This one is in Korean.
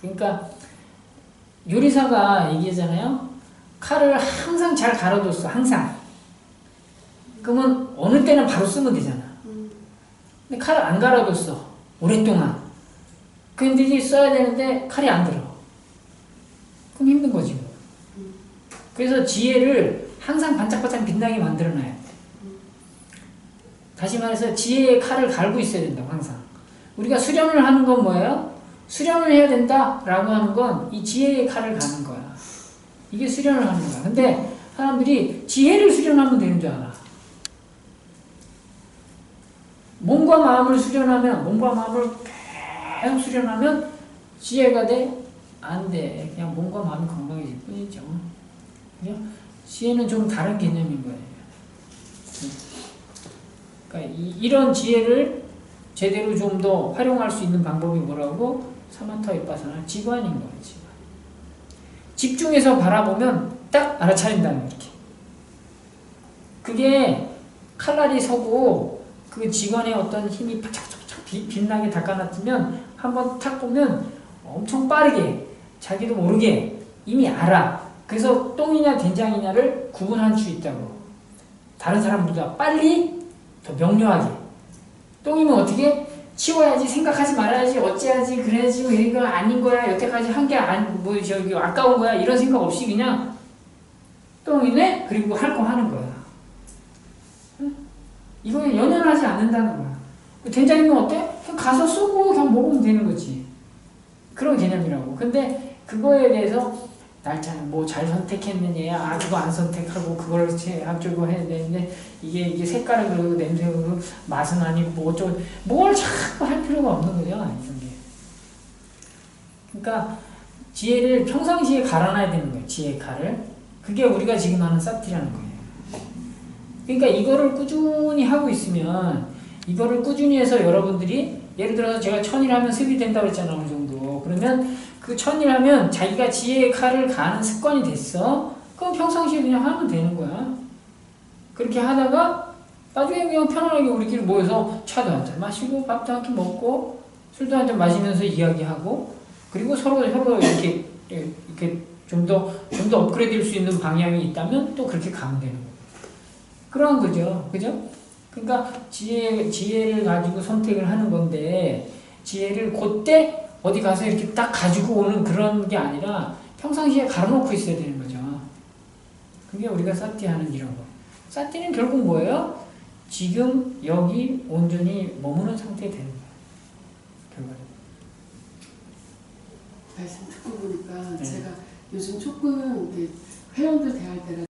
그러니까 요리사가 얘기하잖아요. 칼을 항상 잘 갈아줬어. 항상. 그러면 어느 때는 바로 쓰면 되잖아. 음. 근데 칼을 안 갈아줬어. 오랫동안. 근데 이제 써야 되는데 칼이 안 들어. 그럼 힘든 거지 뭐. 그래서 지혜를 항상 반짝반짝 빛나게 만들어놔야 돼. 다시 말해서 지혜의 칼을 갈고 있어야 된다고 항상. 우리가 수련을 하는 건 뭐예요? 수련을 해야 된다라고 하는 건 이 지혜의 칼을 가는 거야. 이게 수련을 하는 거야. 근데 사람들이 지혜를 수련하면 되는 줄 알아. 몸과 마음을 수련하면 몸과 마음을 계속 수련하면 지혜가 돼? 안 돼. 그냥 몸과 마음이 건강해질 뿐이죠. 그죠? 지혜는 좀 다른 개념인 거예요. 그러니까 이, 런 지혜를 제대로 좀 더 활용할 수 있는 방법이 뭐라고? 사만타 위파사나 지관인 거예요. 지관. 집중해서 바라보면 딱 알아차린다는 이렇게. 그게 칼날이 서고 그 직원의 어떤 힘이 빛- 빛나게 닦아놨으면 한번 탁 보면 엄청 빠르게 자기도 모르게 이미 알아. 그래서 똥이냐 된장이냐를 구분할 수 있다고. 다른 사람보다 빨리 더 명료하게. 똥이면 어떻게 치워야지 생각하지 말아야지 어찌하지 그래야지 뭐 이거 아닌 거야 여태까지 한 게 안뭐 저기 아까운 거야 이런 생각 없이 그냥 똥이네 그리고 할 거 하는 거야. 응? 이거 연연하지 않는다는 거야. 된장이면 어때? 그냥 가서 쏘고 그냥 먹으면 되는 거지. 그런 개념이라고. 근데 그거에 대해서 날짜는 뭐 잘 선택했느냐, 아 그거 안 선택하고 그걸 합주고 해야 되는데 이게 이게 색깔은 그러고 그러고 맛은 아니고 뭐 어쩌고 뭘 자꾸 할 필요가 없는 거죠 이런 게. 그러니까 지혜를 평상시에 갈아놔야 되는 거예요. 지혜 칼을. 그게 우리가 지금 하는 사티라는 거예요. 그러니까 이거를 꾸준히 하고 있으면 이거를 꾸준히 해서 여러분들이 예를 들어서 제가 천일 하면 습이 된다고 했잖아 어느 정도. 그러면 그 천일 하면 자기가 지혜의 칼을 가는 습관이 됐어. 그럼 평상시에 그냥 하면 되는 거야. 그렇게 하다가 나중에 그냥 편안하게 우리끼리 모여서 차도 한 잔 마시고 밥도 한 끼 먹고 술도 한 잔 마시면서 이야기하고 그리고 서로 서로 이렇게 이렇게 좀 더 좀 더 업그레이드 될 수 있는 방향이 있다면 또 그렇게 가면 되는 거예요. 그런 거죠. 그죠? 그러니까 지혜, 지혜를 가지고 선택을 하는 건데 지혜를 그때 어디 가서 이렇게 딱 가지고 오는 그런 게 아니라 평상시에 갈아놓고 있어야 되는 거죠. 그게 우리가 사티하는 이런 거. 사티는 결국 뭐예요? 지금 여기 온전히 머무는 상태에 되는 거예요. 결과적으로. 말씀 듣고 보니까 네. 제가 요즘 조금 회원들 대할 때랑